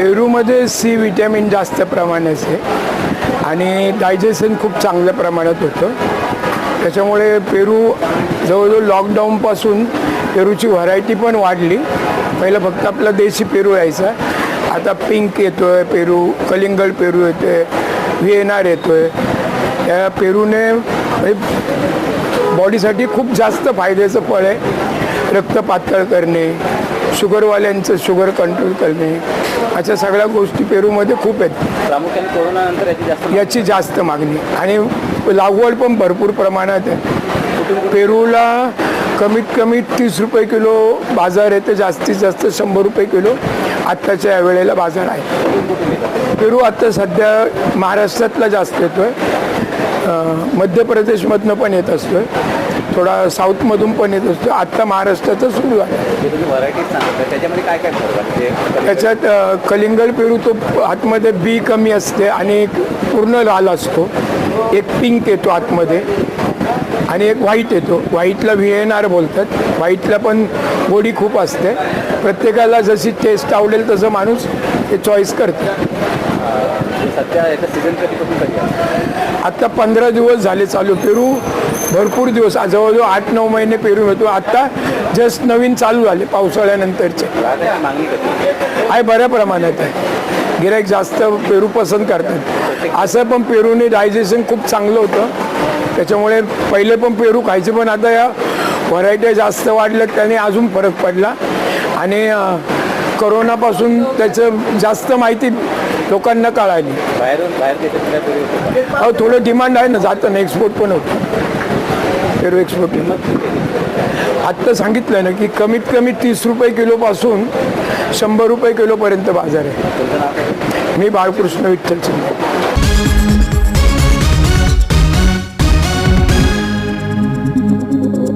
पेरूमध्ये C vitamin जास्त प्रमाणात आहे. आणि डायजेशन खूप चांगल्या प्रमाणात होतं. त्याच्यामुळे पेरू जवळजवळ लॉकडाऊनपासून पेरूची व्हरायटी पण वाढली. पहिलं फक्त आपला देशी पेरू यायचा. आता पिंक येतो आहे पेरू कलिंगड पेरू येतो आहे व्ही येतो आहे त्या पेरूने बॉडीसाठी खूप जास्त फायद्याचं फळ आहे. रक्त पातळ करणे शुगरवाल्यांचं शुगर कंट्रोल करणे अशा सगळ्या गोष्टी पेरूमध्ये खूप आहेत. प्रामुख्याने कोरोना नंतर याची जास्त याची जास्त मागणी. आणि लागवड पण भरपूर प्रमाणात आहे. पेरूला कमीत कमी तीस रुपये किलो बाजार आहे तर जास्तीत जास्त शंभर रुपये किलो आत्ताच्या या वेळेला बाजार आहे. पेरू आत्ता सध्या महाराष्ट्रातला जास्त येतो आहे मध्य प्रदेशमधनं पण येत असतो आहे थोडा साऊथमधून पण येत असतो. आत्ता महाराष्ट्राचं सुरू आहे त्याच्यामध्ये काय काय म्हणजे त्याच्यात अ, कलिंगड पेरू तो आतमध्ये बी कमी असते आणि एक पूर्ण लाल असतो. एक पिंक येतो आतमध्ये आणि एक व्हाईट येतो. व्हाईटला व्ही एन आर बोलतात. व्हाईटला पण गोडी खूप असते. प्रत्येकाला जशी टेस्ट आवडेल तसं माणूस ते चॉईस करते. सध्या सीझन? आत्ता पंधरा दिवस झाले चालू. पेरू भरपूर दिवस जवळजवळ आठ नऊ महिने पेरू होतो आत्ता जस्ट नवीन चालू झाले पावसाळ्यानंतरचे. आहे बऱ्या प्रमाणात आहे. गिराईक जास्त पेरू पसंत करतात. असं पण पेरूने डायजेशन खूप चांगलं होतं. त्याच्यामुळे पहिले पण पेरू खायचे पण आता या व्हरायट्या जास्त वाढल्यात त्याने अजून फरक पडला. आणि करोनापासून त्याचं जास्त माहिती लोकांना कळाली. बाहेरून बाहेर? अहो थोडं डिमांड आहे ना जातं ना एक्सपोर्ट पण होतं. पेरू एक्सपोर्ट आत्ता सांगितलं ना की कमीत कमी तीस रुपये किलोपासून शंभर रुपये किलोपर्यंत बाजार आहे. मी बाळकृष्ण विठ्ठल शिंदे